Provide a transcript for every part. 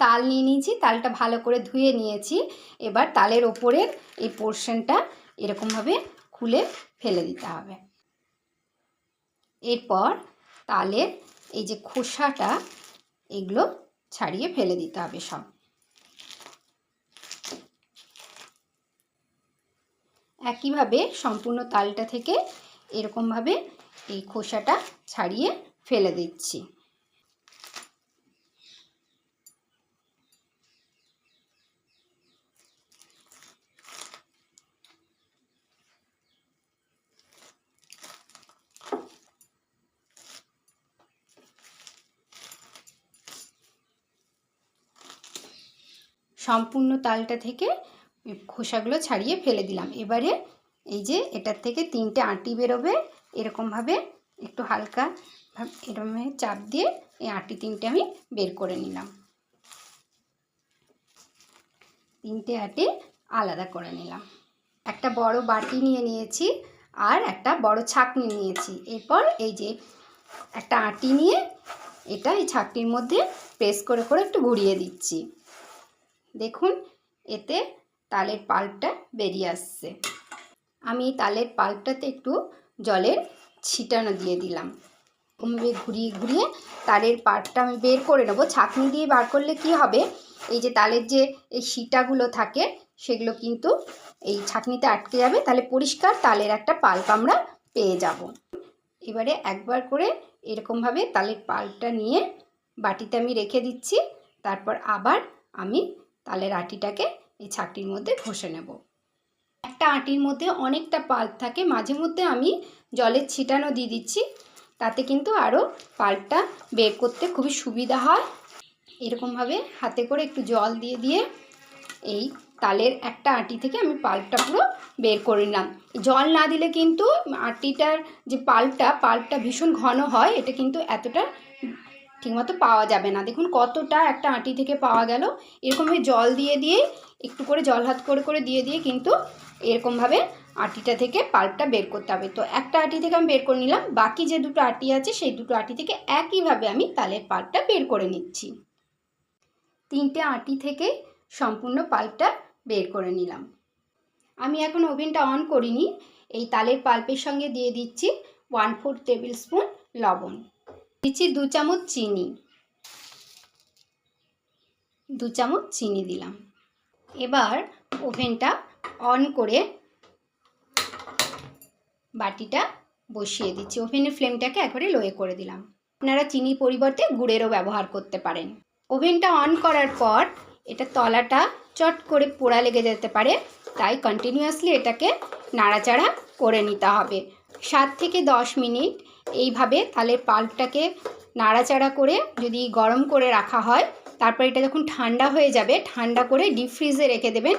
তাল নিয়ে নিয়েছি, তালটা ভালো করে ধুয়ে নিয়েছি। এবার তালের ওপরের এই পোর্শনটা এরকমভাবে খুলে ফেলে দিতে হবে। এরপর তালের এই যে খোসাটা, এগুলো ছাড়িয়ে ফেলে দিতে হবে সব। একইভাবে সম্পূর্ণ তালটা থেকে এরকমভাবে এই খোসাটা ছাড়িয়ে ফেলে দিচ্ছি। সম্পূর্ণ তালটা থেকে খোসাগুলো ছাড়িয়ে ফেলে দিলাম। এবারে এই যে এটার থেকে তিনটে আঁটি বেরোবে। এরকমভাবে একটু হালকা এরকম চাপ দিয়ে এই আঁটি তিনটে আমি বের করে নিলাম। তিনটে আঁটি আলাদা করে নিলাম। একটা বড় বাটি নিয়ে নিয়েছি আর একটা বড় ছাকনি নিয়েছি। এরপর এই যে একটা আঁটি নিয়ে এটা এই ছাকনির মধ্যে প্রেস করে করে একটু ঘুরিয়ে দিচ্ছি। দেখুন, এতে তালের পাল্পটা বেরিয়ে আসছে। আমি তালের পাল্পটাতে একটু জলের ছিটানো দিয়ে দিলাম। এরকমভাবে ঘুরিয়ে ঘুরিয়ে তালের পাল্পটা আমি বের করে নেব। ছাঁকনি দিয়ে বার করলে কি হবে? এই যে তালের যে এই শিটাগুলো থাকে, সেগুলো কিন্তু এই ছাঁকনিতে আটকে যাবে। তাহলে পরিষ্কার তালের একটা পাল্প আমরা পেয়ে যাব। এবারে একবার করে এরকমভাবে তালের পাল্পটা নিয়ে বাটিতে আমি রেখে দিচ্ছি। তারপর আবার আমি তালের আটিটাকে এই ছাকটির মধ্যে ঘষে নেব। একটা আটির মধ্যে অনেকটা পাল্প থাকে, মাঝে মধ্যে আমি জলের ছিটানো দিয়ে দিচ্ছি, তাতে কিন্তু আরও পাল্পটা বের করতে খুবই সুবিধা হয়। এরকমভাবে হাতে করে একটু জল দিয়ে দিয়ে এই তালের একটা আটি থেকে আমি পাল্পটা পুরো বের করে নিলাম। জল না দিলে কিন্তু আটিটার যে পাল্পটা পাল্পটা ভীষণ ঘন হয়, এটা কিন্তু এতটা ঠিকমতো পাওয়া যাবে না। দেখুন কতটা একটা আঁটি থেকে পাওয়া গেল। এরকমভাবে জল দিয়ে দিয়ে, একটু করে জল হাত করে করে দিয়ে দিয়ে কিন্তু এরকমভাবে আটিটা থেকে পাল্পটা বের করতে হবে। তো একটা আটি থেকে আমি বের করে নিলাম। বাকি যে দুটো আটি আছে, সেই দুটো আটি থেকে একইভাবে আমি তালের পাল্পটা বের করে নিচ্ছি। তিনটে আটি থেকে সম্পূর্ণ পাল্পটা বের করে নিলাম। আমি এখন ওভেনটা অন করিনি। এই তালের পাল্পের সঙ্গে দিয়ে দিচ্ছি ওয়ান ফোর টেবিল স্পুন লবণ। দিচ্ছি দু চামচ চিনি। দু চামচ চিনি দিলাম। এবার ওভেনটা অন করে বাটিটা বসিয়ে দিচ্ছি। ওভেনের ফ্লেমটাকে একবারে লোয়ে করে দিলাম। আপনারা চিনি পরিবর্তে গুড়েরও ব্যবহার করতে পারেন। ওভেনটা অন করার পর এটা তলাটা চট করে পোড়া লেগে যেতে পারে, তাই কন্টিনিউয়াসলি এটাকে নাড়াচাড়া করে নিতে হবে। সাত থেকে দশ মিনিট এইভাবে তালের পাল্পটাকে নাড়াচাড়া করে যদি গরম করে রাখা হয়, তারপর এটা যখন ঠান্ডা হয়ে যাবে, ঠান্ডা করে ডিপ ফ্রিজে রেখে দেবেন।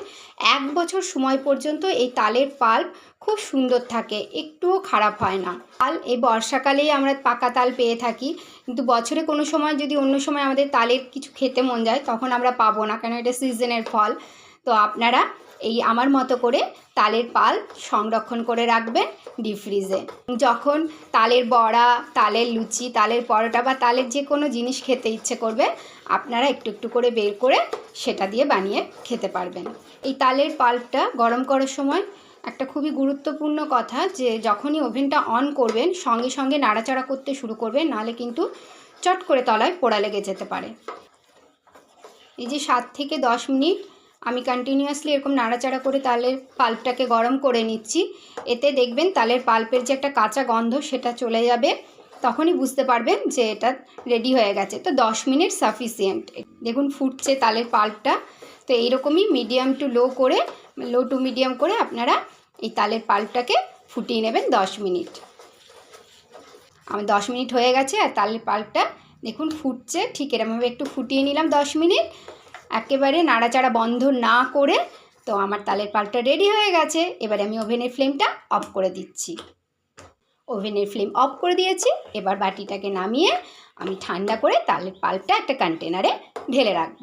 এক বছর সময় পর্যন্ত এই তালের পাল্প খুব সুন্দর থাকে, একটুও খারাপ হয় না। তাল এই বর্ষাকালেই আমরা পাকা তাল পেয়ে থাকি, কিন্তু বছরে কোনো সময় যদি অন্য সময় আমাদের তালের কিছু খেতে মন যায়, তখন আমরা পাবো না, কেন এটা সিজনের ফল। তো আপনারা এই আমার মতো করে তালের পাল সংরক্ষণ করে রাখবেন ডিপ ফ্রিজে যখন তালের বড়া, তালের লুচি, তালের পরোটা বা তালের যে কোনো জিনিস খেতে ইচ্ছে করবে, আপনারা একটু একটু করে বের করে সেটা দিয়ে বানিয়ে খেতে পারবেন। এই তালের পাল্পটা গরম করার সময় একটা খুবই গুরুত্বপূর্ণ কথা যে, যখনই ওভেনটা অন করবেন, সঙ্গে সঙ্গে নাড়াচাড়া করতে শুরু করবেন, নাহলে কিন্তু চট করে তলায় পোড়া লেগে যেতে পারে। এই যে সাত থেকে দশ মিনিট আমি কন্টিনিউয়াসলি এরকম নাড়াচাড়া করে তালের পাল্পটাকে গরম করে নিচ্ছি। এতে দেখবেন তালের পাল্পের যে একটা কাঁচা গন্ধ সেটা চলে যাবে। তখনই বুঝতে পারবেন যে এটা রেডি হয়ে গেছে। তো দশ মিনিট সাফিসিয়েন্ট দেখুন ফুটছে তালের পাল্পটা তো এইরকমই মিডিয়াম টু লো করে লো টু মিডিয়াম করে আপনারা এই তালের পাল্পটাকে ফুটিয়ে নেবেন দশ মিনিট। আমার দশ মিনিট হয়ে গেছে আর তালের পাল্পটা দেখুন ফুটছে। ঠিক এরমভাবে একটু ফুটিয়ে নিলাম দশ মিনিট। একেবারে নাড়াচাড়া বন্ধ না করে তো আমার তালের পালটা রেডি হয়ে গেছে। এবারে আমি ওভেনের ফ্লেমটা অফ করে দিচ্ছি। ওভেনের ফ্লেম অফ করে দিয়েছি। এবার বাটিটাকে নামিয়ে আমি ঠান্ডা করে তালের পাল্পটা একটা কন্টেনারে ঢেলে রাখব।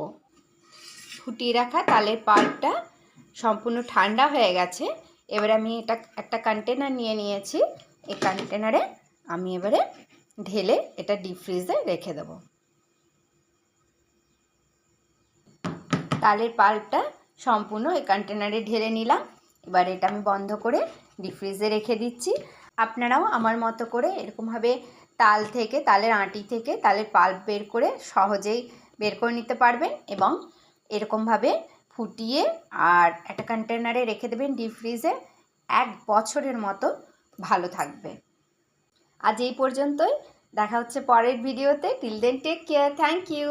ফুটিয়ে রাখা তালের পাল্পটা সম্পূর্ণ ঠান্ডা হয়ে গেছে। এবার আমি এটা একটা কন্টেনার নিয়ে নিয়েছি। এই কন্টেনারে আমি এবারে ঢেলে এটা ডিপ ফ্রিজে রেখে দেবো। তালের পাল্পটা সম্পূর্ণ এই কন্টেনারে ঢেলে নিলাম। এবার এটা আমি বন্ধ করে ডিপ ফ্রিজে রেখে দিচ্ছি। আপনারাও আমার মতো করে এরকমভাবে তাল থেকে, তালের আঁটি থেকে তালের পাল্প বের করে সহজেই বের করে নিতে পারবেন এবং এরকমভাবে ফুটিয়ে আর একটা কন্টেনারে রেখে দেবেন ডিপ ফ্রিজে এক বছরের মতো ভালো থাকবে। আজ এই পর্যন্তই। দেখা হচ্ছে পরের ভিডিওতে। Till then take care thank you